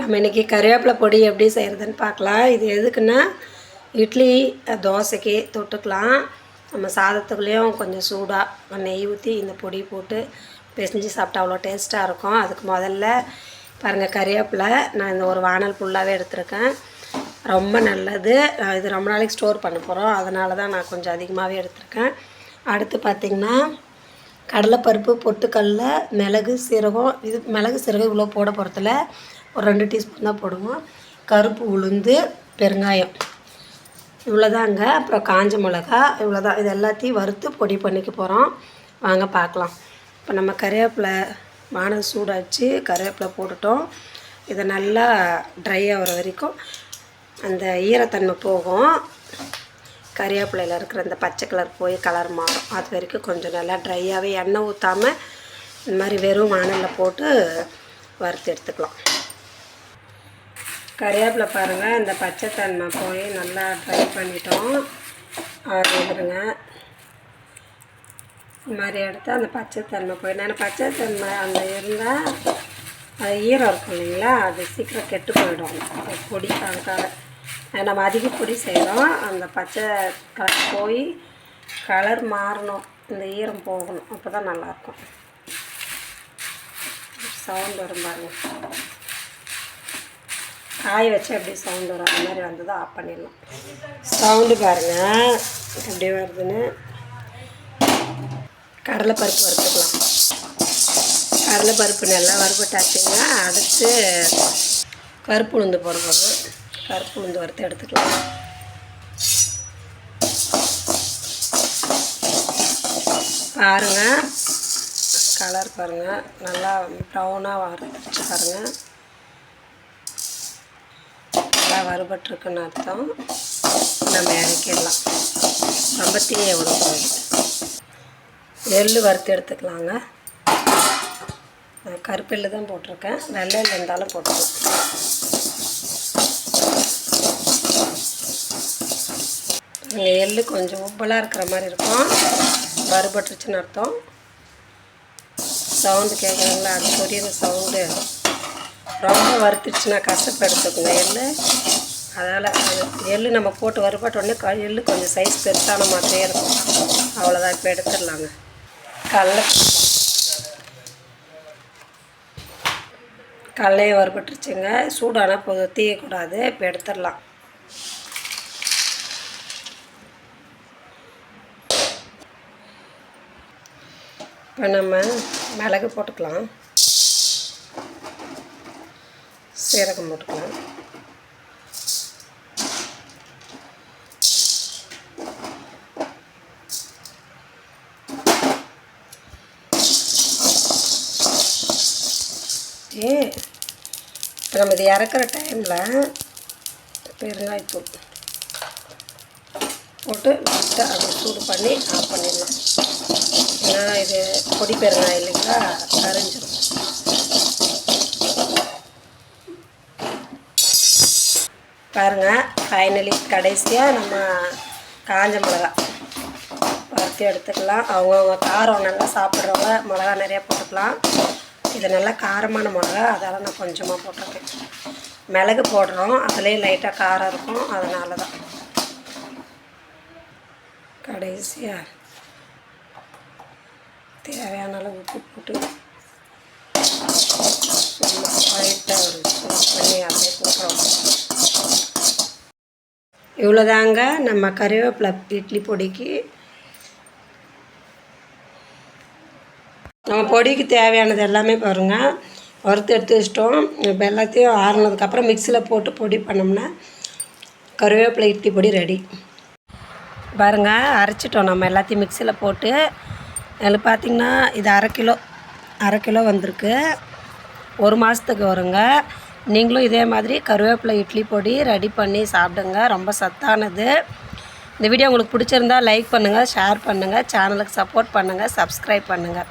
நம்ம இன்றைக்கி கருவேப்பிலை பொடி எப்படி செய்கிறதுன்னு பார்க்கலாம். இது எதுக்குன்னா இட்லி தோசைக்கு தொட்டுக்கலாம். நம்ம சாதத்துக்குள்ளேயும் கொஞ்சம் சூடாக நெய் ஊற்றி இந்த பொடி போட்டு பிசைஞ்சு சாப்பிட்டா அவ்வளோ டேஸ்ட்டாக இருக்கும். அதுக்கு முதல்ல பாருங்கள் கருவேப்பிலை நான் இந்த ஒரு வானல் ஃபுல்லாகவே எடுத்திருக்கேன். ரொம்ப நல்லது. இது ரொம்ப நாளைக்கு ஸ்டோர் பண்ண போகிறோம் அதனால தான் நான் கொஞ்சம் அதிகமாகவே எடுத்திருக்கேன். அடுத்து பார்த்திங்கன்னா கடலைப்பருப்பு பொட்டுக்கடல மிளகு சீரகம். இது மிளகு சீரகம் இவ்வளோ போட போகிறதில்ல ஒரு ரெண்டு டீஸ்பூன் தான் போடுவோம். கருப்பு உளுந்து பெருங்காயம். இவ்வளோதாங்க அப்புறம் காஞ்ச மிளகா இவ்வளோதான் இது எல்லாத்தையும் வறுத்து பொடி பண்ணிக்க போகிறோம் வாங்க பார்க்கலாம். இப்போ நம்ம கருவேப்பிலை வானம் சூடாச்சு. கருவேப்பிலை போட்டுட்டோம். இதை நல்லா ட்ரை ஆகிற வரைக்கும் அந்த ஈரத்தன்மை போகும். கறிவேப்பிலையில் இருக்கிற அந்த பச்சை கலர் போய் கலர் மாறும். அது வரைக்கும் கொஞ்சம் நல்லா ட்ரையாகவே எண்ணெய் ஊற்றாமல் இந்த மாதிரி வெறும் வானலில் போட்டு வறுத்து எடுத்துக்கலாம். கறிவேப்பிலை பாருங்கள் இந்த பச்சை தன்மை போய் நல்லா ட்ரை பண்ணிட்டோம். வந்துடுங்க. இந்த மாதிரி எடுத்து அந்த பச்சை தன்மை போய் நான் பச்சை தன்மை அந்த இருந்தால் அது ஈரம் இருக்கும் இல்லைங்களா? அது சீக்கிரம் கெட்டு போயிடும். பொடி அதுக்காக. நம்ம அதிக பொடி செய்கிறோம் அந்த பச்சை கலர் போய் கலர் மாறணும். இந்த ஈரம் போகணும். அப்போ தான் நல்லாயிருக்கும் சவுண்ட் வரும் பாருங்கள் காய வச்சு அப்படியே சவுண்டு வரும் அந்த மாதிரி வந்ததும் ஆஃப் பண்ணிடலாம். சவுண்டு பாருங்கள் எப்படி வருதுன்னு. கடலைப்பருப்பு வறுத்துக்கலாம். கடலைப்பருப்பு நல்லா வறுபட்டாச்சுங்க. அடுத்து கருப்பு உளுந்து போட போகிறோம் கருப்பு உளுந்து வறுத்து எடுத்துக்கலாம். பாருங்கள் கலர் பாருங்கள் நல்லா ப்ரௌனாக வறுத்துச்சு பாருங்கள் நல்லா வறுபட்டுருக்குன்னு அர்த்தம். நம்ம இறக்கிடலாம். ரொம்ப தீய விடக்கூடாது எள்ளு வறுத்து எடுத்துக்கலாங்க. நான் கருப்பெல்லு தான் போட்டிருக்கேன். வெள்ளையில் இருந்தாலும் போட்டுருக்கேன் இங்கே எள்ளு கொஞ்சம் உப்பலாக இருக்கிற மாதிரி இருக்கும். வறுபட்டுருச்சுன்னு அர்த்தம். சவுண்டு கேட்குறீங்களா? அது புரியுது சவுண்டு. ரொம்ப வறுத்துச்சுன்னா கஷ்டப்படுத்துக்குங்க எள்ளு. அதனால் அது எள்ளு நம்ம போட்டு வறுபட்ட உடனே க எள்ளு கொஞ்சம் சைஸ் பெருசான மாதிரியே இருக்கும். அவ்வளோதான் இப்போ எடுத்துடலாங்க. கடல கடலையும் வறுபட்டுருச்சுங்க. சூடான போதும். தீயக்கூடாது. இப்போ எடுத்துடலாம். இப்போ நம்ம மிளகு போட்டுக்கலாம். சீரகம் போட்டுக்கலாம். ஏ இப்போ நம்ம இது இறக்குற டைமில் பெருங்காயத்தூள் போட்டு லைட்டாக அதை சூடு பண்ணி ஆஃப் பண்ணிடலாம். ஏன்னா இது பொடி பெருங்காயம் இல்லைங்களா? கரைஞ்சிடும் பாருங்கள் ஃபைனலி கடைசியாக நம்ம காஞ்ச மிளகா. வறுத்து எடுத்துக்கலாம். அவங்கவுங்க காரம் நல்லா சாப்பிட்றவங்க மிளகா நிறையா போட்டுக்கலாம். இது நல்லா காரமான மிளகா அதால் நான் கொஞ்சமாக போட்டிருக்கேன். மிளகு போடுறோம். அதுலேயே லைட்டாக காரம் இருக்கும். அதனால தான் கடைசியாக தேவையான அளவு உப்பு போட்டு சும்மா லைட்டாக ஒரு பண்ணி அப்படியே போட்டுறோம். இவ்வளோதாங்க. நம்ம கருவேப்பிலை இட்லி பொடிக்கு. நம்ம பொடிக்கு தேவையானது எல்லாமே பாருங்கள் வறுத்து எடுத்து வச்சிட்டோம். இப்போ எல்லாத்தையும் ஆறுனதுக்கப்புறம் மிக்சியில் போட்டு பொடி பண்ணோம்னா கருவேப்பிலை இட்லி பொடி ரெடி பாருங்கள் அரைச்சிட்டோம் நம்ம எல்லாத்தையும் மிக்சியில் போட்டு. அதில் பார்த்திங்கன்னா இது அரை கிலோ அரை கிலோ வந்திருக்கு. ஒரு மாதத்துக்கு வருங்க. நீங்களும் இதே மாதிரி கருவேப்பிலை இட்லி பொடி ரெடி பண்ணி சாப்பிடுங்க. ரொம்ப சத்தானது. இந்த வீடியோ உங்களுக்கு பிடிச்சிருந்தா லைக் பண்ணுங்கள் ஷேர் பண்ணுங்கள் சேனலுக்கு சப்போர்ட் பண்ணுங்கள் சப்ஸ்கிரைப் பண்ணுங்கள்